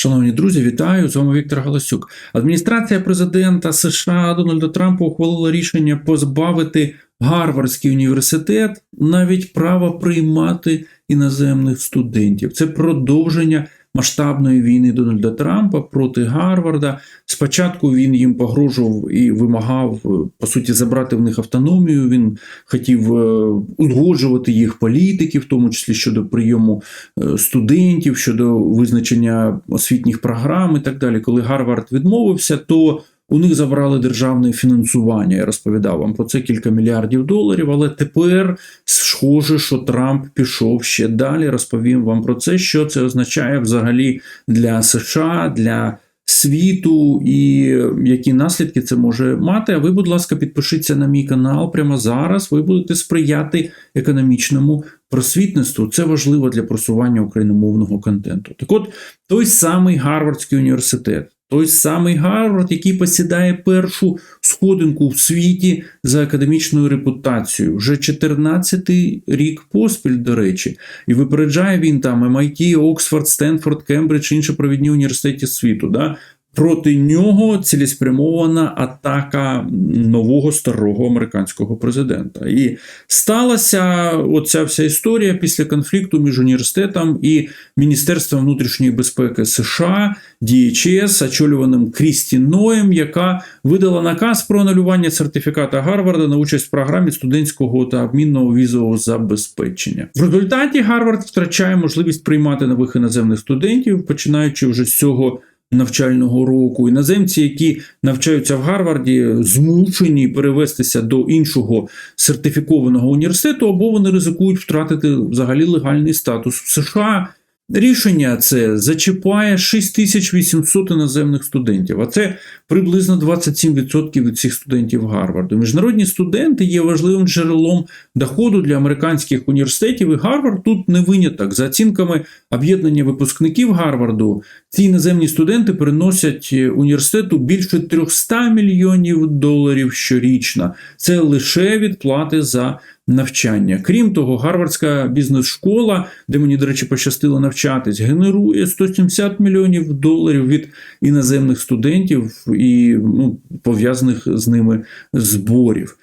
Шановні друзі, вітаю! З вами Віктор Галасюк. Адміністрація президента США Дональда Трампа ухвалила рішення позбавити Гарвардський університет навіть права приймати іноземних студентів. Це продовження масштабної війни Дональда Трампа проти Гарварда. Спочатку він їм погрожував і вимагав по суті забрати в них автономію. Він хотів е, узгоджувати їх політики, в тому числі щодо прийому е, студентів, щодо визначення освітніх програм і так далі. Коли Гарвард відмовився, то у них забрали державне фінансування. Я розповідав вам про це кілька мільярдів доларів. Але тепер схоже, що Трамп пішов ще далі. Розповім вам про це, що це означає взагалі для США, для світу і які наслідки це може мати. А ви, будь ласка, підпишіться на мій канал прямо зараз. Ви будете сприяти економічному просвітництву. Це важливо для просування україномовного контенту. Так, от той самий Гарвардський університет. Той самий Гарвард, який посідає першу сходинку в світі за академічною репутацією, вже 14-й рік поспіль, до речі, і випереджає він там MIT, Оксфорд, Стенфорд, Кембридж, інші провідні університети світу. Да? Проти нього цілеспрямована атака нового старого американського президента. І сталася оця вся історія після конфлікту між університетом і Міністерством внутрішньої безпеки США, DHS, очолюваним Крісті Ноєм, яка видала наказ про анулювання сертифіката Гарварда на участь в програмі студентського та обмінного візового забезпечення. В результаті Гарвард втрачає можливість приймати нових іноземних студентів, починаючи вже з цього навчального року. Іноземці, які навчаються в Гарварді, змушені перевестися до іншого сертифікованого університету, або вони ризикують втратити взагалі легальний статус в США. Рішення це зачіпає 6800 іноземних студентів, а це приблизно 27% від всіх студентів Гарварду. Міжнародні студенти є важливим джерелом доходу для американських університетів, і Гарвард тут не виняток. За оцінками об'єднання випускників Гарварду, ці іноземні студенти приносять університету більше 300 мільйонів доларів щорічно. Це лише відплати за навчання. Крім того, Гарвардська бізнес-школа, де мені, до речі, пощастило навчатись, генерує 170 мільйонів доларів від іноземних студентів і ну, пов'язаних з ними зборів.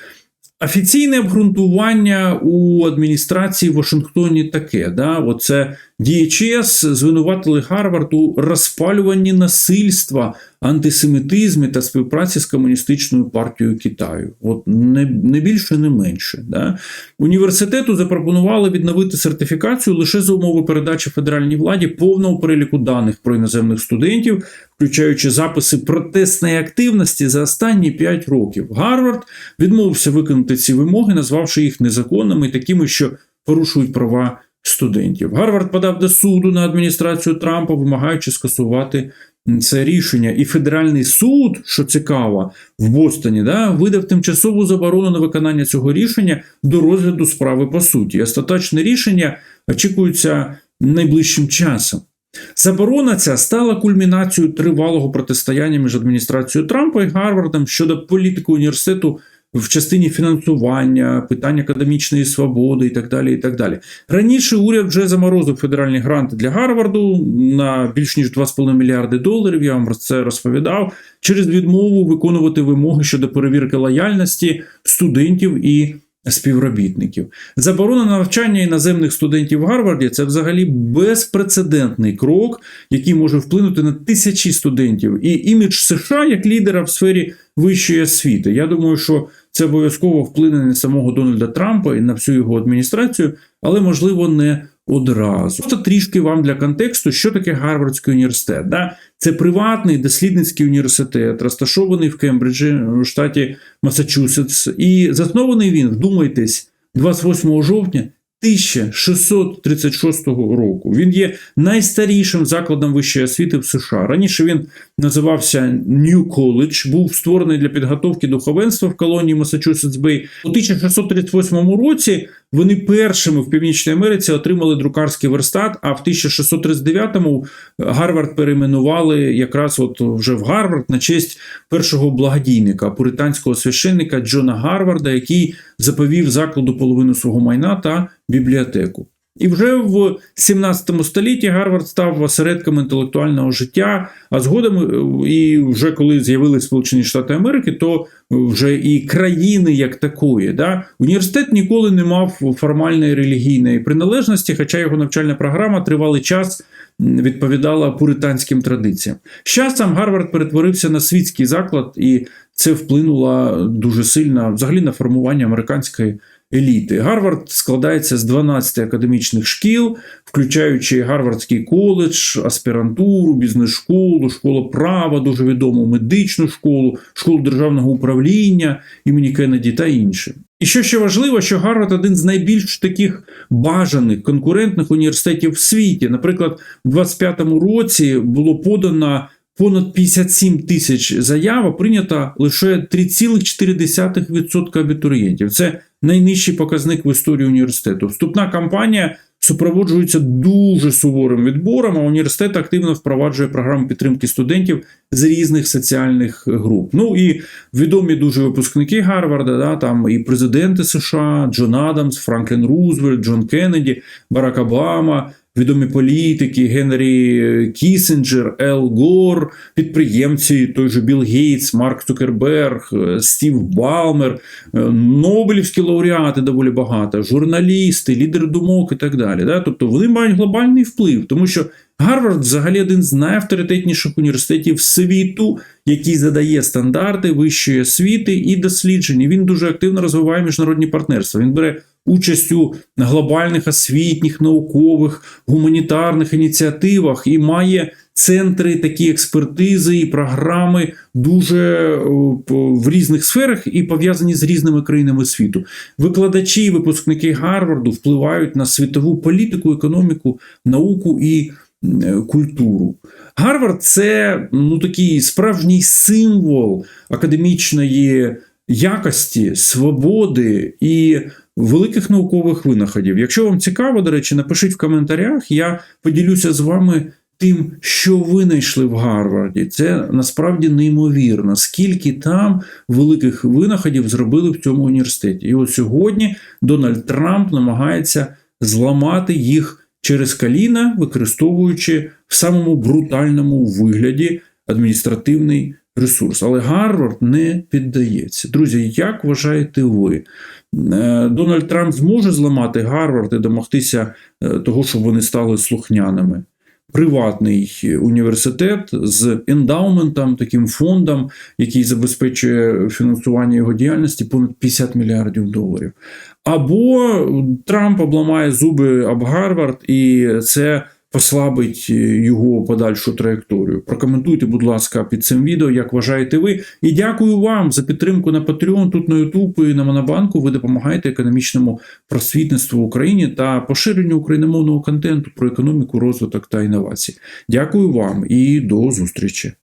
Офіційне обґрунтування у адміністрації в Вашингтоні таке: да, оце DHS звинуватили Гарвард у розпалюванні насильства, антисемітизмі та співпраці з комуністичною партією Китаю. От не не більше, не менше. Да? Університету запропонували відновити сертифікацію лише за умови передачі федеральній владі повного переліку даних про іноземних студентів, включаючи записи протестної активності за останні 5 років. Гарвард відмовився виконати ці вимоги, назвавши їх незаконними, такими, що порушують права. Студентів Гарвард подав до суду на адміністрацію Трампа, вимагаючи скасувати це рішення. І федеральний суд, що цікаво, в Бостоні да, видав тимчасову заборону на виконання цього рішення до розгляду справи по суті. Остаточне рішення очікується найближчим часом. Заборона ця стала кульмінацією тривалого протистояння між адміністрацією Трампа і Гарвардом щодо політики університету в частині фінансування, питань академічної свободи і так далі. і так далі. Раніше уряд вже заморозив федеральні гранти для Гарварду на більш ніж 2,5 мільярди доларів. Я вам це розповідав через відмову виконувати вимоги щодо перевірки лояльності студентів і. Співробітників заборона навчання іноземних студентів в Гарварді це взагалі безпрецедентний крок, який може вплинути на тисячі студентів і імідж США як лідера в сфері вищої освіти. Я думаю, що це обов'язково вплине на самого Дональда Трампа і на всю його адміністрацію, але можливо не одразу. Просто трішки вам для контексту, що таке Гарвардський університет. Да? Це приватний дослідницький університет, розташований в Кембриджі, у штаті Масачусетс, і заснований він, вдумайтесь, 28 жовтня 1636 року. Він є найстарішим закладом вищої освіти в США. Раніше він називався New College, був створений для підготовки духовенства в колонії Масачусетс Бей. У 1638 році вони першими в Північній Америці отримали друкарський верстат, а в 1639-му Гарвард перейменували якраз от вже в Гарвард на честь першого благодійника, пуританського священника Джона Гарварда, який заповів закладу половину свого майна та бібліотеку. І вже в 17 столітті Гарвард став осередком інтелектуального життя. А згодом, е, і вже коли з'явилися Сполучені Штати Америки, то вже і країни як такої. Да? Університет ніколи не мав формальної релігійної приналежності, хоча його навчальна програма тривалий час відповідала пуританським традиціям. З часом Гарвард перетворився на світський заклад, і це вплинуло дуже сильно взагалі на формування американської еліти. Гарвард складається з 12 академічних шкіл, включаючи Гарвардський коледж, аспірантуру, бізнес-школу, школу права, дуже відому медичну школу, школу державного управління імені Кеннеді та інше. І що ще важливо, що Гарвард один з найбільш таких бажаних конкурентних університетів в світі. Наприклад, у 25-му році було подано понад 57 тисяч заяв, прийнято лише 3,4% абітурієнтів. Це найнижчий показник в історії університету. Вступна кампанія супроводжується дуже суворим відбором, а університет активно впроваджує програму підтримки студентів з різних соціальних груп. Ну і відомі дуже випускники Гарварда, да, там і президенти США, Джон Адамс, Франклін Рузвельт, Джон Кеннеді, Барак Обама. Відомі політики Генрі Кісінджер, Ел Гор, підприємці, той же Білл Гейтс, Марк Цукерберг, Стів Балмер, е, Нобелівські лауреати доволі багато, журналісти, лідери думок і так далі. Да? Тобто вони мають глобальний вплив, тому що Гарвард взагалі один з найавторитетніших університетів світу, який задає стандарти вищої освіти і досліджень. Він дуже активно розвиває міжнародні партнерства. Він бере участь у глобальних освітніх, наукових, гуманітарних ініціативах і має центри такі експертизи і програми дуже в різних сферах і пов'язані з різними країнами світу. Викладачі і випускники Гарварду впливають на світову політику, економіку, науку і культуру. Гарвард це ну, такий справжній символ академічної якості, свободи і великих наукових винаходів. Якщо вам цікаво, до речі, напишіть в коментарях, я поділюся з вами тим, що ви знайшли в Гарварді. Це насправді неймовірно, скільки там великих винаходів зробили в цьому університеті. І от сьогодні Дональд Трамп намагається зламати їх через коліна, використовуючи в самому брутальному вигляді адміністративний ресурс. Але Гарвард не піддається. Друзі, як вважаєте ви? Е, Дональд Трамп зможе зламати Гарвард і домогтися е, того, щоб вони стали слухняними? Приватний університет з ендаументом, таким фондом, який забезпечує фінансування його діяльності понад 50 мільярдів доларів. Або Трамп обламає зуби об Гарвард, і це послабить його подальшу траєкторію. Прокоментуйте, будь ласка, під цим відео, як вважаєте ви. І дякую вам за підтримку на Patreon, тут на YouTube і на Монобанку. Ви допомагаєте економічному просвітництву в Україні та поширенню україномовного контенту про економіку, розвиток та інновації. Дякую вам і до зустрічі.